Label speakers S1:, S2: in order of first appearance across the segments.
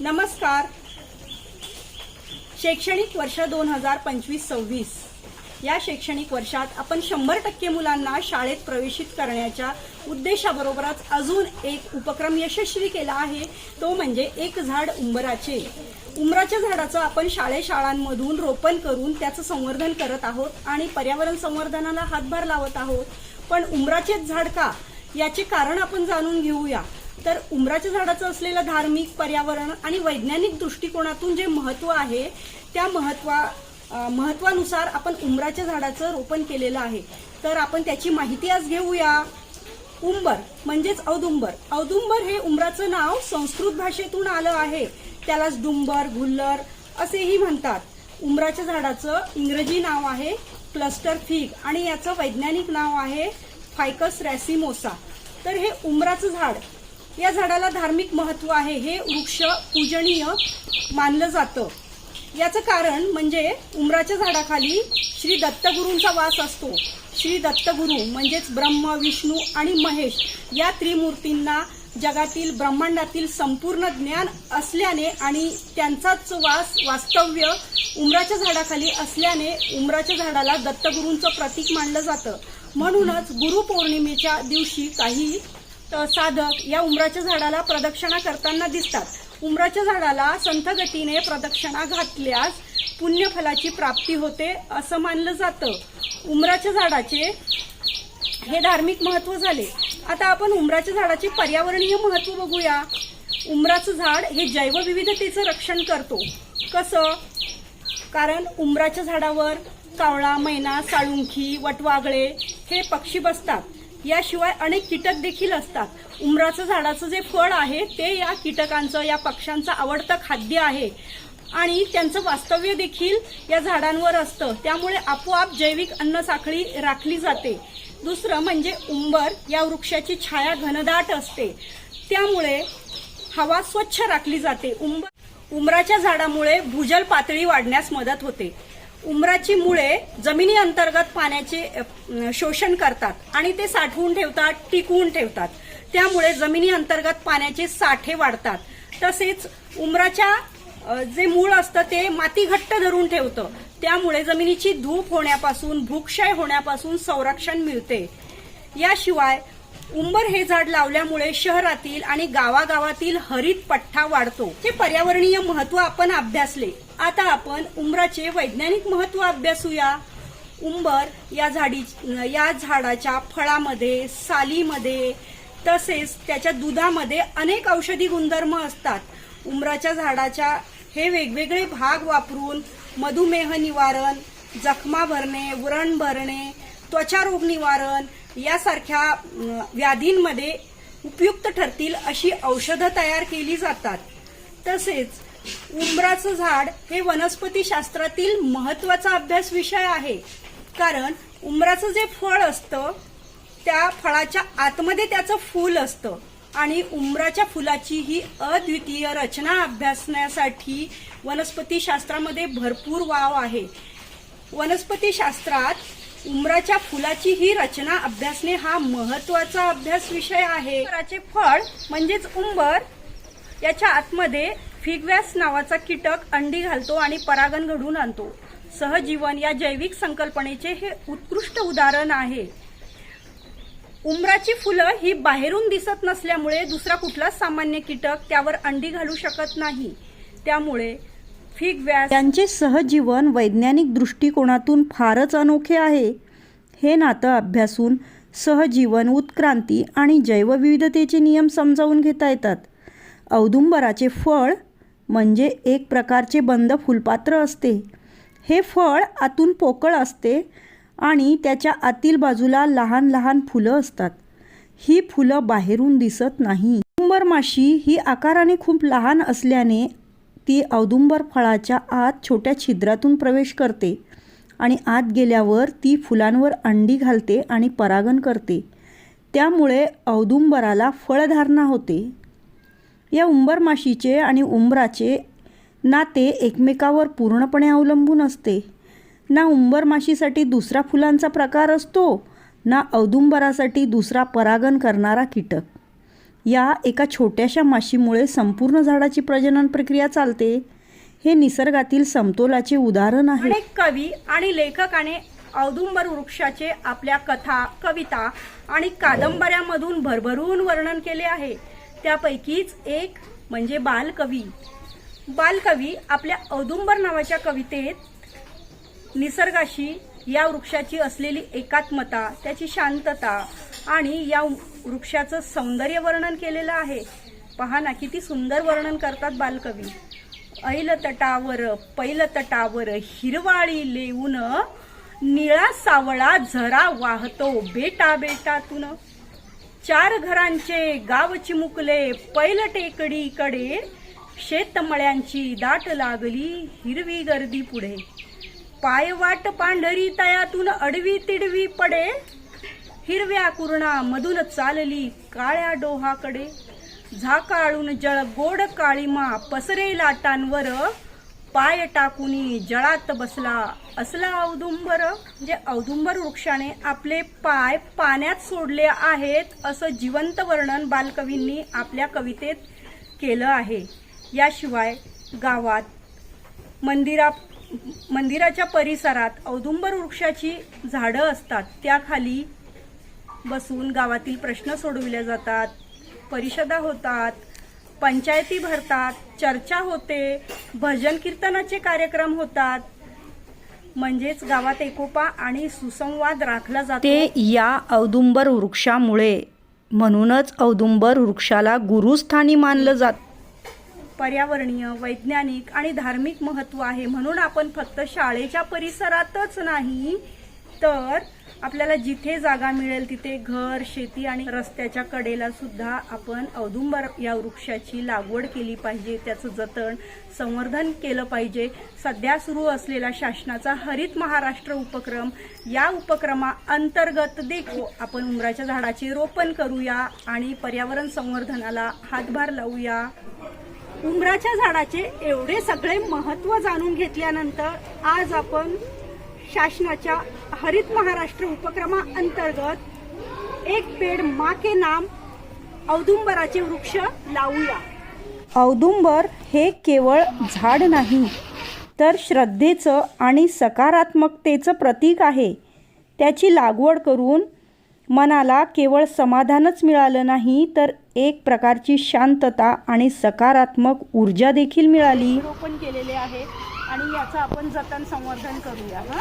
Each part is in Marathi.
S1: नमस्कार. शैक्षणिक वर्ष दोन हजार पंचवीस सव्वीस. या शैक्षणिक वर्षात आपण शंभर टक्के मुलांना शाळेत प्रवेशित करण्याच्या उद्देशाबरोबरच अजून एक उपक्रम यशस्वी केला आहे. तो म्हणजे एक झाड उंबराचे. उंबराच्या झाडाचं आपण शाळे शाळांमधून रोपण करून त्याचं संवर्धन करत आहोत आणि पर्यावरण संवर्धनाला हातभार लावत आहोत. पण उंबराचेच झाड का? याचे कारण आपण जाणून घेऊया. तर उंबराच्या झाडाचं असलेलं धार्मिक पर्यावरण आणि वैज्ञानिक दृष्टिकोनातून जे महत्त्व आहे त्या महत्वा महत्वानुसार आपण उंबराच्या झाडाचं रोपण केलेलं आहे. तर आपण त्याची माहिती आज घेऊया. उंबर म्हणजेच औदुंबर. औदुंबर हे उंबराचं नाव संस्कृत भाषेतून आलं आहे. त्यालाच डुंबर गुल्लर असेही म्हणतात. उंबराच्या झाडाचं इंग्रजी नाव आहे क्लस्टर फिग आणि याचं वैज्ञानिक नाव आहे फायकस रॅसिमोसा. तर हे उंबराचं झाड या झाडाला धार्मिक महत्त्व आहे. हे वृक्ष पूजनीय मानलं जातं. याचं कारण म्हणजे उमराच्या झाडाखाली श्री दत्तगुरूंचा वास असतो. श्री दत्तगुरू म्हणजेच ब्रह्म विष्णू आणि महेश या त्रिमूर्तींना जगातील ब्रह्मांडातील संपूर्ण ज्ञान असल्याने आणि त्यांचाच वास वास्तव्य उमराच्या झाडाखाली असल्याने उमराच्या झाडाला दत्तगुरूंचं प्रतीक मानलं जातं. म्हणूनच गुरुपौर्णिमेच्या दिवशी काही साधक या उमराच्या झाडाला प्रदक्षिणा करताना दिसतात. उमराच्या झाडाला संथगतीने प्रदक्षिणा घातल्यास पुण्यफलाची प्राप्ती होते असं मानलं जातं. उमराच्या झाडाचे हे धार्मिक महत्त्व झाले. आता आपण उमराच्या झाडाचे पर्यावरणीय महत्त्व बघूया. उमराचं झाड हे जैवविविधतेचं रक्षण करतो. कसं? कारण उमराच्या झाडावर कावळा मैना साळुंखी वटवागळे हे पक्षी बसतात. याशिवाय अनेक कीटक देखील असतात. उमराचं झाडाचं जे फळ आहे ते या कीटकांचं या पक्ष्यांचं आवडतं खाद्य आहे. आणि त्यांचं वास्तव्य देखील या झाडांवर असतं. त्यामुळे आपोआप जैविक अन्न साखळी राखली जाते. दुसरं म्हणजे उंबर या वृक्षाची छाया घनदाट असते. त्यामुळे हवा स्वच्छ राखली जाते. उंबर उमराच्या झाडामुळे भूजल पातळी वाढण्यास मदत होते. उमराची मुळे जमिनी अंतर्गत पाण्याचे शोषण करतात आणि ते साठवून ठेवतात टिकवून ठेवतात. त्यामुळे जमिनी अंतर्गत पाण्याचे साठे वाढतात. तसेच उमराच्या जे मूळ असतं ते माती घट्ट धरून ठेवतं. त्यामुळे जमिनीची धूप होण्यापासून भूक्षय होण्यापासून संरक्षण मिळते. याशिवाय उंबर हे झाड लावल्यामुळे शहरातील आणि गावागावातील हरित पठ्ठा वाढतो. हे पर्यावरणीय महत्त्व आपण अभ्यासले. आता आपण उंबराचे वैज्ञानिक महत्त्व अभ्यासूया. उंबर या झाडी या झाडाच्या फळामध्ये सालीमध्ये तसेच त्याच्या दुधामध्ये अनेक औषधी गुणधर्म असतात. उंबराच्या झाडाच्या हे वेगवेगळे भाग वापरून मधुमेह निवारण जखमा भरणे व्रण भरणे त्वचारोग निवारण यासारख्या व्याधींमध्ये उपयुक्त ठरतील अशी औषधं तयार केली जातात. तसेच उंबराचं झाड हे वनस्पती शास्त्रातील महत्त्वाचा अभ्यास विषय आहे. कारण उंबराचं जे फळ असतं त्या फळाच्या आतमध्ये त्याचं फूल असतं. आणि उंबराच्या फुलाची ही अद्वितीय रचना अभ्यासण्यासाठी वनस्पती शास्त्रामध्ये भरपूर वाव आहे. वनस्पती उमराच्या उंबराच्या फुलाची ही रचना अभ्यासणे हा महत्त्वाचा अभ्यास विषय आहे. उमराचे फळ म्हणजेच उंबर याच्या आतमध्ये फिगवॅस नावाचा कीटक अंडी घालतो आणि परागण घडून आणतो. सहजीवन या जैविक संकल्पनेचे हे उत्कृष्ट उदाहरण आहे. उंबराची फुलं ही बाहेरून दिसत नसल्यामुळे दुसरा कुठलाच सामान्य कीटक त्यावर अंडी घालू शकत नाही. त्यामुळे फिग व्यास
S2: त्यांचे सहजीवन वैज्ञानिक दृष्टिकोनातून फारच अनोखे आहे. हे नातं अभ्यासून सहजीवन उत्क्रांती आणि जैवविविधतेचे नियम समजावून घेता येतात. औदुंबराचे फळ म्हणजे एक प्रकारचे बंद फुलपात्र असते. हे फळ आतून पोकळ असते आणि त्याच्या आतील बाजूला लहान लहान फुलं असतात. ही फुलं बाहेरून दिसत नाही. औदुंबर माशी ही आकाराने खूप लहान असल्याने ती औदुंबर फळाच्या आत छोट्या छिद्रातून प्रवेश करते आणि आत गेल्यावर ती फुलांवर अंडी घालते आणि परागण करते. त्यामुळे औदुंबराला फळधारणा होते. या उंबर माशीचे आणि उंबराचे नाते एकमेकावर पूर्णपणे अवलंबून असते. ना उंबरमाशीसाठी दुसरा फुलांचा प्रकार असतो ना औदुंबरासाठी दुसरा परागण करणारा कीटक. या एका छोट्याशा माशीमुळे संपूर्ण झाडाची प्रजनन प्रक्रिया चालते. हे निसर्गातील समतोलाचे उदाहरण आहे.
S1: अनेक कवी आणि लेखकाने औदुंबर वृक्षाचे आपल्या कथा कविता आणि कादंबऱ्यामधून भरभरून वर्णन केले आहे. त्यापैकीच एक म्हणजे बालकवी. बालकवी आपल्या औदुंबर नावाच्या कवितेत निसर्गाशी या वृक्षाची असलेली एकात्मता त्याची शांतता आणि या वृक्षाचं सौंदर्य वर्णन केलेलं आहे. पहा ना किती सुंदर वर्णन करतात बालकवी. ऐल तटावर पैल तटावर हिरवाळी लेऊन निळा सावळा झरा वाहतो बेटा बेटातून. चार घरांचे गाव चिमुकले पैल टेकडीकडे शेतमळ्यांची दाट लागली हिरवी गर्दी पुढे. पायवाट पांढरी तयातून अडवी तिडवी पडे हिरव्या कुरणा मधून चालली काळ्या डोहाकडे. झाकाळून जळ गोड काळीमा पसरे लाटांवर पाय टाकून जळात बसला असला औदुंबर. म्हणजे औदुंबर वृक्षाने आपले पाय पाण्यात सोडले आहेत असं जिवंत वर्णन बालकवींनी आपल्या कवितेत केलं आहे. याशिवाय गावात मंदिरा मंदिराच्या परिसरात औदुंबर वृक्षाची झाडं असतात. त्याखाली बसून गावातील प्रश्न सोडविले जातात. परिषदा होतात पंचायती भरतात चर्चा होते भजन कीर्तनाचे कार्यक्रम होतात. म्हणजेच गावात एकोपा आणि सुसंवाद राखला जातो.
S2: ते या औदुंबर वृक्षामुळे म्हणूनच औदुंबर वृक्षाला गुरुस्थानी मानलं जात.
S1: पर्यावरणीय वैज्ञानिक आणि धार्मिक महत्त्व आहे. म्हणून आपण फक्त शाळेच्या परिसरातच नाही तर आपल्याला जिथे जागा मिळेल तिथे घर शेती आणि रस्त्याच्या कडेला सुद्धा आपण औदुंबर या वृक्षाची लागवड केली पाहिजे. त्याचं जतन संवर्धन केलं पाहिजे. सध्या सुरू असलेला शासनाचा हरित महाराष्ट्र उपक्रम या उपक्रमा अंतर्गत देखील आपण उमराच्या झाडाचे रोपण करूया आणि पर्यावरण संवर्धनाला हातभार लावूया. उंबराच्या झाडाचे एवढे सगळे महत्त्व जाणून घेतल्यानंतर आज आपण शासनाच्या हरित महाराष्ट्र उपक्रमा अंतर्गत एक पेड मा के नाम औदुंबराचे वृक्ष लावूया.
S2: औदुंबर हे केवळ झाड नाही तर श्रद्धेचं आणि सकारात्मकतेचं प्रतीक आहे. त्याची लागवड करून मनाला केवळ समाधानच मिळालं नाही तर एक प्रकारची शांतता आणि सकारात्मक ऊर्जा देखील मिळाली.
S1: रोपण केलेले आहे. आणि याचं आपण जतन संवर्धन करूया हा?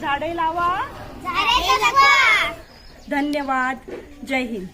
S1: झाडे लावा. धन्यवाद. जय हिंद.